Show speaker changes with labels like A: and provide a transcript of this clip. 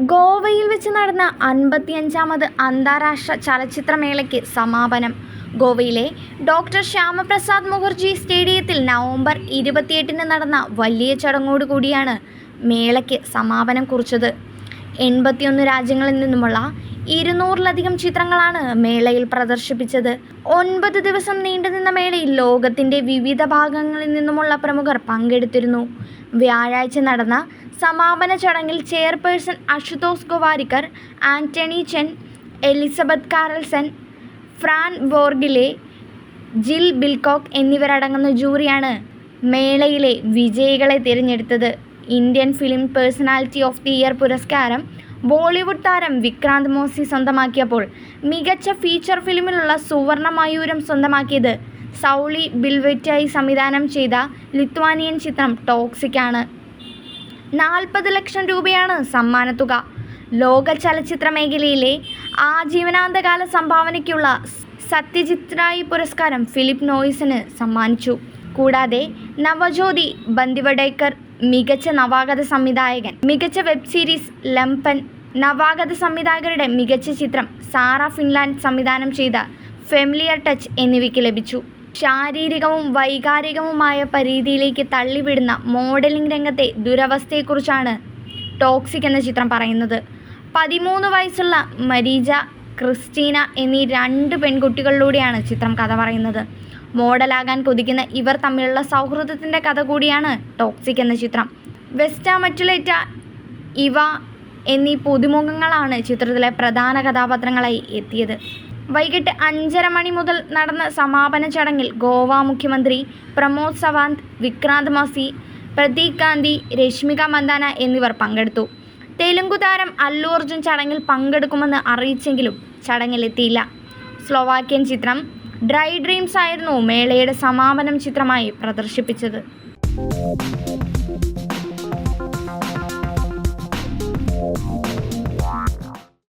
A: ഗോവയിൽ വെച്ച് നടന്ന അൻപത്തിയഞ്ചാമത് അന്താരാഷ്ട്ര ചലച്ചിത്രമേളയ്ക്ക് സമാപനം. ഗോവയിലെ ഡോക്ടർ ശ്യാമപ്രസാദ് മുഖർജി സ്റ്റേഡിയത്തിൽ നവംബർ ഇരുപത്തിയെട്ടിന് നടന്ന വലിയ ചടങ്ങോടുകൂടിയാണ് മേളയ്ക്ക് സമാപനം കുറിച്ചത്. എൺപത്തിയൊന്ന് രാജ്യങ്ങളിൽ നിന്നുമുള്ള ഇരുന്നൂറിലധികം ചിത്രങ്ങളാണ് മേളയിൽ പ്രദർശിപ്പിച്ചത്. ഒൻപത് ദിവസം നീണ്ടുനിന്ന മേളയിൽ ലോകത്തിന്റെ വിവിധ ഭാഗങ്ങളിൽ നിന്നുമുള്ള പ്രമുഖർ പങ്കെടുത്തിരുന്നു. വ്യാഴാഴ്ച നടന്ന സമാപന ചടങ്ങിൽ chairperson Ashutosh Gowariker Anthony Chen Elizabeth Karlsen Fran Borgia, Jill Bilcock എന്നിവരടങ്ങുന്ന ജൂറിയാണ് മേളയിലെ വിജയികളെ തിരഞ്ഞെടുത്തത്. Indian film personality of the year പുരസ്കാരം ബോളിവുഡ് താരം വിക്രാന്ത് മോസി സ്വന്തമാക്കിയപ്പോൾ മികച്ച ഫീച്ചർ ഫിലിമിലുള്ള സുവർണ മയൂരം സ്വന്തമാക്കിയത് സൗളി ബിൽവെറ്റായി സംവിധാനം ചെയ്ത ലിത്വാനിയൻ ചിത്രം ടോക്സിക്കാണ് നാൽപ്പത് ലക്ഷം രൂപയാണ് സമ്മാനത്തുക. ലോക ചലച്ചിത്ര മേഖലയിലെ ആജീവനാന്തകാല സംഭാവനയ്ക്കുള്ള സത്യജിത് റായ് പുരസ്കാരം ഫിലിപ്പ് നോയിസിന് സമ്മാനിച്ചു. കൂടാതെ നവജ്യോതി ബന്ദിവഡേക്കർ മികച്ച നവാഗത സംവിധായകൻ മികച്ച വെബ് സീരീസ് ലംപൻ നവാഗത സംവിധായകരുടെ മികച്ച ചിത്രം സാറ ഫിൻലാൻഡ് സംവിധാനം ചെയ്ത ഫെമിലിയർ ടച്ച് എന്നിവയ്ക്ക് ലഭിച്ചു. ശാരീരികവും വൈകാരികവുമായ പരിധിയിലേക്ക് തള്ളിവിടുന്ന മോഡലിംഗ് രംഗത്തെ ദുരവസ്ഥയെക്കുറിച്ചാണ് ടോക്സിക് എന്ന ചിത്രം പറയുന്നത്. പതിമൂന്ന് വയസ്സുള്ള മരീജ ക്രിസ്റ്റീന എന്നീ രണ്ട് പെൺകുട്ടികളിലൂടെയാണ് ചിത്രം കഥ പറയുന്നത്. മോഡലാകാൻ കൊതിക്കുന്ന ഇവർ തമ്മിലുള്ള സൗഹൃദത്തിന്റെ കഥ കൂടിയാണ് ടോക്സിക് എന്ന ചിത്രം. വെസ്റ്റ മറ്റുലേറ്റ ഇവ എന്നീ പുതുമുഖങ്ങളാണ് ചിത്രത്തിലെ പ്രധാന കഥാപാത്രങ്ങളായി എത്തിയത്. വൈകിട്ട് അഞ്ചര മണി മുതൽ നടന്ന സമാപന ചടങ്ങിൽ ഗോവ മുഖ്യമന്ത്രി പ്രമോദ് സവാന്ത് വിക്രാന്ത് മാസി പ്രതീക് ഗാന്ധി രശ്മിക മന്ദാന എന്നിവർ പങ്കെടുത്തു. തെലുങ്കു താരം അല്ലു അർജുൻ ചടങ്ങിൽ പങ്കെടുക്കുമെന്ന് അറിയിച്ചെങ്കിലും ചടങ്ങിലെത്തിയില്ല. സ്ലോവാക്യൻ ചിത്രം ഡ്രൈ ഡ്രീംസ് ആയിരുന്നു മേളയുടെ സമാപനം ചിത്രമായി പ്രദർശിപ്പിച്ചത്.